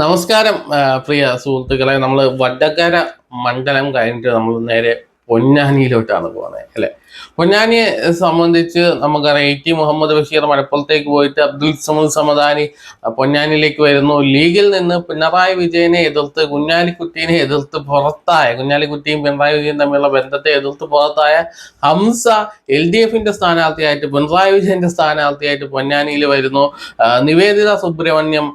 നമസ്കാരം പ്രിയ സുഹൃത്തുക്കളെ. നമ്മൾ വഡ്ഡക്കര മണ്ഡലം കഴിഞ്ഞിട്ട് നമ്മൾ നേരെ പൊന്നാനിയിലോട്ടാണ് പോകുന്നത് അല്ലെ? പൊന്നാനിയെ സംബന്ധിച്ച് നമുക്കറിയാം എ ടി മുഹമ്മദ് ബഷീർ മലപ്പുറത്തേക്ക് പോയിട്ട് അബ്ദുൽ സമദ് സമദാനി പൊന്നാനിയിലേക്ക് വരുന്നു. ലീഗിൽ നിന്ന് പിണറായി വിജയനെ എതിർത്ത് കുഞ്ഞാലിക്കുട്ടീനെ എതിർത്ത് പുറത്തായ കുഞ്ഞാലിക്കുട്ടിയും പിണറായി വിജയൻ തമ്മിലുള്ള ബന്ധത്തെ എതിർത്ത് പുറത്തായ ഹംസ എൽ ഡി എഫിന്റെ സ്ഥാനാർത്ഥിയായിട്ട് പിണറായി വിജയന്റെ സ്ഥാനാർത്ഥിയായിട്ട് പൊന്നാനിയിൽ വരുന്നു. നിവേദിത സുബ്രഹ്മണ്യം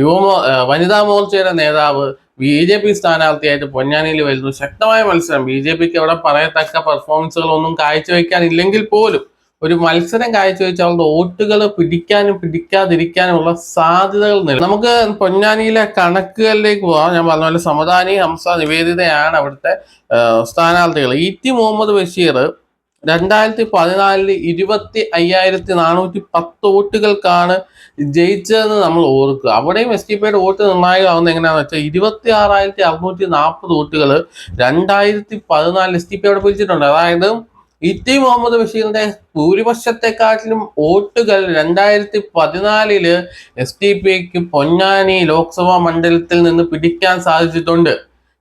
യുവമോ വനിതാ മോർച്ചയുടെ നേതാവ് ബി ജെ പി സ്ഥാനാർത്ഥിയായിട്ട് പൊന്നാനിയിൽ വരുന്നു. ശക്തമായ മത്സരം. ബി ജെ പിക്ക് അവിടെ പറയത്തക്ക പെർഫോമൻസുകളൊന്നും കാഴ്ചവെക്കാനില്ലെങ്കിൽ പോലും ഒരു മത്സരം കാഴ്ചവെച്ച് അവരുടെ വോട്ടുകൾ പിടിക്കാനും പിടിക്കാതിരിക്കാനുമുള്ള സാധ്യതകൾ നില നമുക്ക് പൊന്നാനിയിലെ കണക്കുകളിലേക്ക് പോകാം. ഞാൻ പറഞ്ഞ പോലെ സമദാനി ഹംസ നിവേദിതയാണ് അവിടുത്തെ സ്ഥാനാർത്ഥികൾ. ഇ ടി മുഹമ്മദ് ബഷീർ രണ്ടായിരത്തി പതിനാലിൽ ഇരുപത്തി അയ്യായിരത്തി നാനൂറ്റി പത്ത് വോട്ടുകൾക്കാണ് ജയിച്ചതെന്ന് നമ്മൾ ഓർക്കുക. അവിടെയും എസ് ടി പിയുടെ വോട്ട് നിർണായകമാവുന്നത് എങ്ങനെയാണെന്ന് വെച്ചാൽ ഇരുപത്തി ആറായിരത്തി അറുന്നൂറ്റി നാൽപ്പത് വോട്ടുകൾ രണ്ടായിരത്തി പതിനാലിൽ എസ് ടി പി അവിടെ പിടിച്ചിട്ടുണ്ട്. അതായത് ഇ ടി മുഹമ്മദ് ബഷീറിന്റെ ഭൂരിപക്ഷത്തെക്കാട്ടിലും വോട്ടുകൾ രണ്ടായിരത്തി പതിനാലിൽ എസ് ടി പിക്ക് പൊന്നാനി ലോക്സഭാ മണ്ഡലത്തിൽ നിന്ന് പിടിക്കാൻ സാധിച്ചിട്ടുണ്ട്.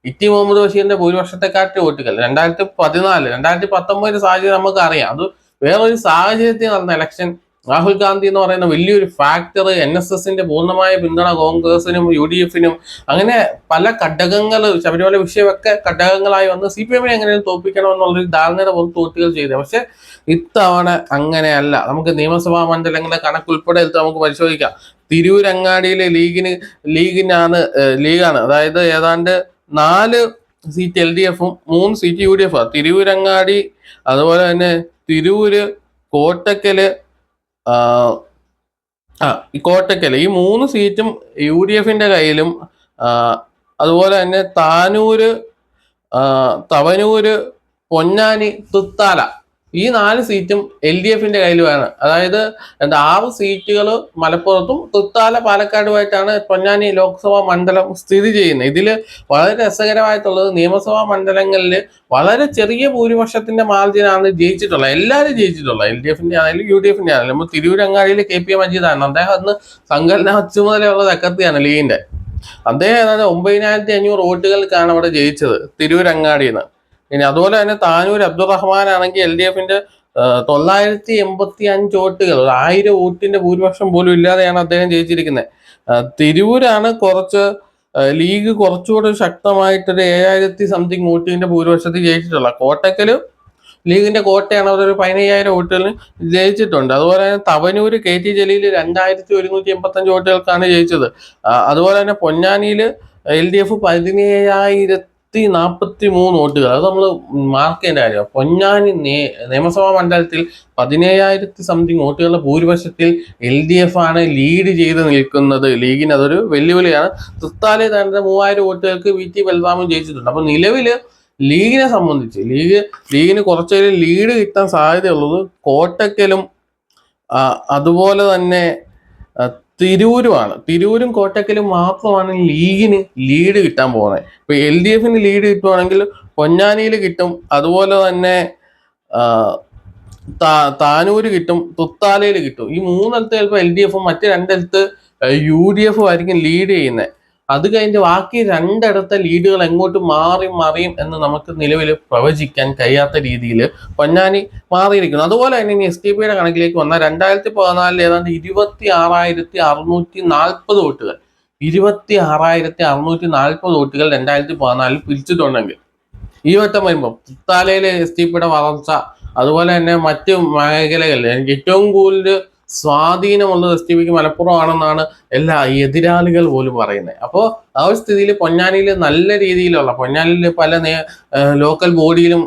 ഇ ടി മുഹമ്മദ് ബഷീറിന്റെ ഭൂരിപക്ഷത്തെക്കാട്ടിലും വോട്ടുകൾ രണ്ടായിരത്തി പതിനാല് രണ്ടായിരത്തി പത്തൊമ്പതിന്റെ സാഹചര്യം നമുക്ക് അറിയാം അത് വേറൊരു സാഹചര്യത്തിൽ നടന്ന ഇലക്ഷൻ രാഹുൽ ഗാന്ധി എന്ന് പറയുന്ന വലിയൊരു ഫാക്ടർ എൻ എസ് എസിന്റെ പൂർണമായ പിന്തുണ കോൺഗ്രസിനും യു ഡി എഫിനും അങ്ങനെ പല ഘടകങ്ങൾ ശബരിമല വിഷയമൊക്കെ ഘടകങ്ങളായി വന്ന് സി പി എമ്മിനെ എങ്ങനെയും തോൽപ്പിക്കണം എന്നുള്ളൊരു ധാരണയുടെ പുറത്ത് വോട്ടുകൾ ചെയ്തത്. പക്ഷെ ഇത്തവണ അങ്ങനെയല്ല. നമുക്ക് നിയമസഭാ മണ്ഡലങ്ങളെ കണക്കുൾപ്പെടെ എടുത്ത് നമുക്ക് പരിശോധിക്കാം. തിരൂരങ്ങാടിയിലെ ലീഗിന് ലീഗിനാണ് ലീഗാണ്. അതായത് ഏതാണ്ട് നാല് സീറ്റ് എൽ ഡി എഫും മൂന്ന് seat U D F Tirurangadi അതുപോലെ തന്നെ തിരൂര് കോട്ടക്കൽ ആ ഈ കോട്ടക്കൽ ഈ മൂന്ന് സീറ്റും യു ഡി എഫിന്റെ കയ്യിലും അതുപോലെ തന്നെ താനൂര് തവനൂര് പൊന്നാനി തുത്താല. ഈ നാല് സീറ്റും എൽ ഡി എഫിന്റെ കയ്യിലുമാണ്. അതായത് എന്താ ആറ് സീറ്റുകൾ മലപ്പുറത്തും തൃത്താല പാലക്കാടുമായിട്ടാണ് പൊന്നാനി ലോക്സഭാ മണ്ഡലം സ്ഥിതി ചെയ്യുന്നത്. ഇതിൽ വളരെ രസകരമായിട്ടുള്ളത് നിയമസഭാ മണ്ഡലങ്ങളിൽ വളരെ ചെറിയ ഭൂരിപക്ഷത്തിന്റെ മാർജിനാണ് ജയിച്ചിട്ടുള്ളത്. എല്ലാവരും ജയിച്ചിട്ടുള്ളത്. എൽ ഡി എഫിന്റെ ആണെങ്കിലും യു ഡി എഫിന്റെ ആണെങ്കിലും. നമ്മൾ തിരൂരങ്ങാടിയിൽ കെ പി എ മജീദാണ്. അദ്ദേഹം അന്ന് സംഘടന ചുമതലയുള്ള സെക്രട്ടറിയാണ് ലീഗിന്റെ. അദ്ദേഹം ഏതാണ്ട് ഒമ്പതിനായിരത്തി അഞ്ഞൂറ് വോട്ടുകൾക്കാണ് അവിടെ ജയിച്ചത് തിരൂരങ്ങാടിയിൽ നിന്ന്. ഇനി അതുപോലെ തന്നെ താനൂർ അബ്ദുറഹ്മാൻ ആണെങ്കിൽ എൽ ഡി എഫിന്റെ തൊള്ളായിരത്തി എൺപത്തി അഞ്ച് വോട്ടുകൾ ആയിരം വോട്ടിന്റെ ഭൂരിപക്ഷം പോലും ഇല്ലാതെയാണ് അദ്ദേഹം ജയിച്ചിരിക്കുന്നത്. തിരൂരാണ് കുറച്ച് ലീഗ് കുറച്ചുകൂടെ ശക്തമായിട്ടൊരു ഏഴായിരത്തി സംതിങ് വോട്ടിന്റെ ഭൂരിപക്ഷത്തിൽ ജയിച്ചിട്ടുള്ള കോട്ടക്കലും ലീഗിന്റെ കോട്ടയാണ് അവർ ഒരു പതിനയ്യായിരം വോട്ടുകളിൽ ജയിച്ചിട്ടുണ്ട്. അതുപോലെ തന്നെ തവനൂർ കെ ടി ജലീൽ രണ്ടായിരത്തി ഒരുന്നൂറ്റി എൺപത്തി അഞ്ച് വോട്ടുകൾക്കാണ് ജയിച്ചത്. അതുപോലെ തന്നെ പൊന്നാനിയിൽ എൽ ഡി എഫ് പതിനേഴായിരത്തി നാൽപ്പത്തി മൂന്ന് വോട്ടുകൾ. അത് നമ്മൾ മാർക്ക് ചെയ്യേണ്ട കാര്യമാണ്. പൊന്നാനി നിയമസഭാ മണ്ഡലത്തിൽ പതിനേഴായിരത്തി സംതിങ് വോട്ടുകളുടെ ഭൂരിപക്ഷത്തിൽ എൽ ഡി എഫ് ആണ് ലീഡ് ചെയ്ത് നിൽക്കുന്നത്. ലീഗിന് അതൊരു വെല്ലുവിളിയാണ്. തൃത്താലെ തന്നെ മൂവായിരം വോട്ടുകൾക്ക് വി ടി ബൽറാമും ജയിച്ചിട്ടുണ്ട്. അപ്പൊ നിലവിൽ ലീഗിനെ സംബന്ധിച്ച് ലീഗ് ലീഗിന് കുറച്ചൊരു ലീഡ് കിട്ടാൻ സാധ്യതയുള്ളത് കോട്ടക്കലും അതുപോലെ തന്നെ തിരൂരുമാണ്. തിരൂരും കോട്ടക്കലും മാത്രമാണ് ലീഗിന് ലീഡ് കിട്ടാൻ പോകുന്നത് ഇപ്പൊ എൽ ഡി എഫിന് ലീഡ് കിട്ടുവാണെങ്കിൽ പൊന്നാനിയിൽ കിട്ടും. അതുപോലെ തന്നെ താനൂര് കിട്ടും. തുത്താലയിൽ കിട്ടും. ഈ മൂന്നിടത്ത് ചിലപ്പോൾ എൽ ഡി എഫും മറ്റ് രണ്ടിടത്ത് യു ഡി എഫും ആയിരിക്കും ലീഡ് ചെയ്യുന്നത് അത് കഴിഞ്ഞ് ബാക്കി രണ്ടിടത്തെ ലീഡുകൾ എങ്ങോട്ട് മാറി മറിയും എന്ന് നമുക്ക് നിലവിൽ പ്രവചിക്കാൻ കഴിയാത്ത രീതിയിൽ പൊന്നാനി മാറിയിരിക്കുന്നു. അതുപോലെ തന്നെ ഇനി എസ് ടി പിയുടെ കണക്കിലേക്ക് വന്നാൽ രണ്ടായിരത്തി പതിനാലിൽ ഏതാണ്ട് ഇരുപത്തി ആറായിരത്തി അറുന്നൂറ്റി നാൽപ്പത് വോട്ടുകൾ. ഇരുപത്തി ആറായിരത്തി അറുന്നൂറ്റി നാൽപ്പത് വോട്ടുകൾ രണ്ടായിരത്തി പതിനാലിൽ പിരിച്ചിട്ടുണ്ടെങ്കിൽ. ഈ വട്ടം വരുമ്പോൾ പുത്താലയിലെ എസ് ടി പിയുടെ വളർച്ച അതുപോലെ തന്നെ മറ്റ് മേഖലകളിൽ ഏറ്റവും കൂടുതൽ സ്വാധീനമുള്ളത് എസ് ടി പിക്ക് മലപ്പുറമാണെന്നാണ് എല്ലാ എതിരാളികൾ പോലും പറയുന്നത്. അപ്പോൾ ആ ഒരു സ്ഥിതിയിൽ പൊന്നാനിയിൽ നല്ല രീതിയിലുള്ള പൊന്നാനിയിൽ പല ലോക്കൽ ബോഡിയിലും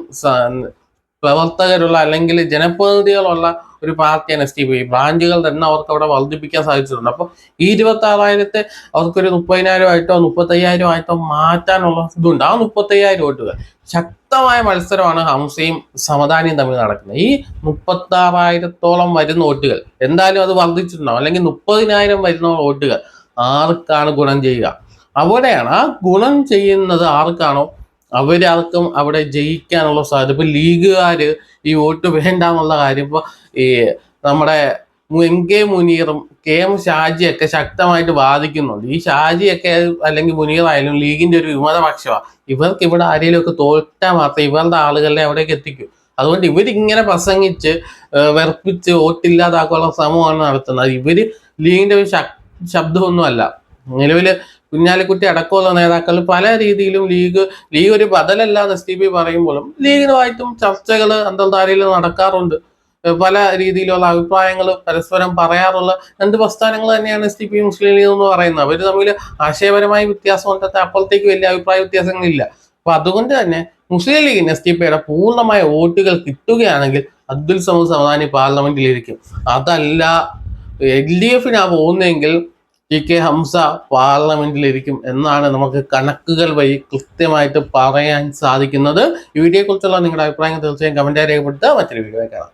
പ്രവർത്തകരുള്ള അല്ലെങ്കിൽ ജനപ്രതിനിധികളുള്ള ഒരു പാർട്ടി ടി പി ബ്രാഞ്ചുകളുടെ എണ്ണം അവർക്ക് അവിടെ വർദ്ധിപ്പിക്കാൻ സാധിച്ചിട്ടുണ്ട്. അപ്പോൾ ഈ ഇരുപത്തി ആറായിരത്തെ അവർക്കൊരു മുപ്പതിനായിരം ആയിട്ടോ മുപ്പത്തയ്യായിരം ആയിട്ടോ മാറ്റാനുള്ള ഇതുണ്ട്. ആ മുപ്പത്തയ്യായിരം വോട്ടുകൾ ശക്തമായ മത്സരമാണ് ഹംസയും സമദാനിയും തമ്മിൽ നടക്കുന്നത്. ഈ മുപ്പത്തി ആറായിരത്തോളം വരുന്ന വോട്ടുകൾ എന്തായാലും അത് വർദ്ധിച്ചിട്ടുണ്ടാവും. അല്ലെങ്കിൽ മുപ്പതിനായിരം വരുന്ന വോട്ടുകൾ ആർക്കാണ് ഗുണം ചെയ്യുക? അവിടെയാണ് ആ ഗുണം ചെയ്യുന്നത് ആർക്കാണോ അവരാർക്കും അവിടെ ജയിക്കാനുള്ള സാധ്യത. ഇപ്പൊ ലീഗുകാര് ഈ വോട്ട് വേണ്ട എന്നുള്ള കാര്യം ഇപ്പൊ ഈ നമ്മുടെ എൻ കെ മുനീറും കെ എം ഷാജിയൊക്കെ ശക്തമായിട്ട് വാദിക്കുന്നുണ്ട്. ഈ ഷാജിയൊക്കെ അല്ലെങ്കിൽ മുനീറായാലും ലീഗിന്റെ ഒരു വിമതപക്ഷമാണ് ഇവർക്ക് ഇവിടെ ആരെങ്കിലും ഒക്കെ തോറ്റാൽ മാത്രം ഇവരുടെ ആളുകളെ അവിടേക്ക് എത്തിക്കും. അതുകൊണ്ട് ഇവരിങ്ങനെ പ്രസംഗിച്ച് വെറുപ്പിച്ച് വോട്ടില്ലാതാക്കാനുള്ള ശ്രമമാണ് നടത്തുന്നത്. ഇവർ ലീഗിന്റെ ഒരു ശബ്ദമൊന്നുമല്ല. നിലവിൽ കുഞ്ഞാലിക്കുട്ടി അടക്കമുള്ള നേതാക്കൾ പല രീതിയിലും ലീഗ് ലീഗ് ഒരു ബദലല്ല എന്ന് എസ് ടി പി പറയുമ്പോഴും ലീഗിനുമായിട്ടും ചർച്ചകൾ അന്തർധാരയിൽ നടക്കാറുണ്ട്. പല രീതിയിലുള്ള അഭിപ്രായങ്ങൾ പരസ്പരം പറയാറുള്ള രണ്ട് പ്രസ്ഥാനങ്ങൾ തന്നെയാണ് S T P Muslim League എന്ന് പറയുന്നത്. അവർ തമ്മിൽ ആശയപരമായ വ്യത്യാസം ഉണ്ടെങ്കിൽ അപ്പുറത്തേക്ക് വലിയ അഭിപ്രായ വ്യത്യാസങ്ങളില്ല. അപ്പൊ അതുകൊണ്ട് തന്നെ മുസ്ലിം ലീഗിന് എസ് ടി പിയുടെ പൂർണമായ വോട്ടുകൾ കിട്ടുകയാണെങ്കിൽ അബ്ദുൽ സമദ് സമദാനി പാർലമെന്റിലിരിക്കും. അതല്ല എൽ ഡി എഫിനാ പോകുന്നതെങ്കിൽ ടി കെ ഹംസ പാർലമെന്റിലിരിക്കും എന്നാണ് നമുക്ക് കണക്കുകൾ വഴി കൃത്യമായിട്ട് പറയാൻ സാധിക്കുന്നത്. ഈ വീഡിയോയെക്കുറിച്ചുള്ള നിങ്ങളുടെ അഭിപ്രായങ്ങൾ തീർച്ചയായും കമന്റായി രേഖപ്പെടുത്തുക. മറ്റൊരു വീഡിയോ കാണാം.